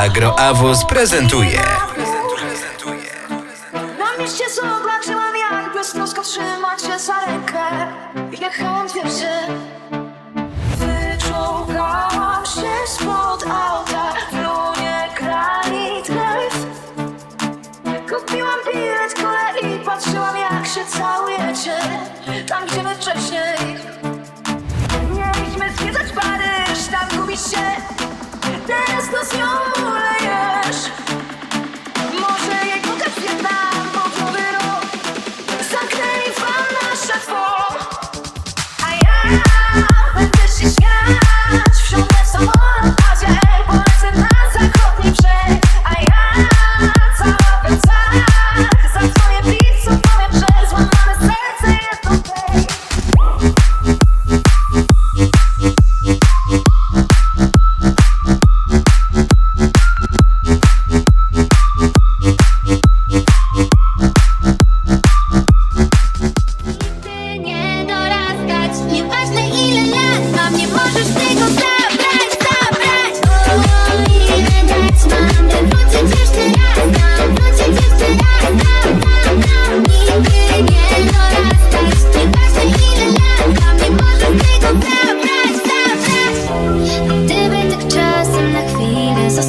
Agroawus prezentuje. Na mieście zobaczyłam jak beztrosko trzymać się za rękę. Jechałam pierwszy Wyczołgałam się spod auta Lunie granit Kupiłam bilet kolei Patrzyłam jak się całujecie. Tam gdzie my wcześniej Mieliśmy zwiedzać Paryż Tam gubić się. Teraz to z nią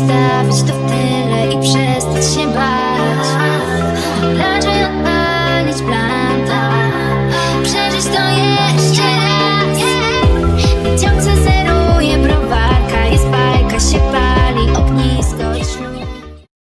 Zostawić to w tyle i przestać się bać.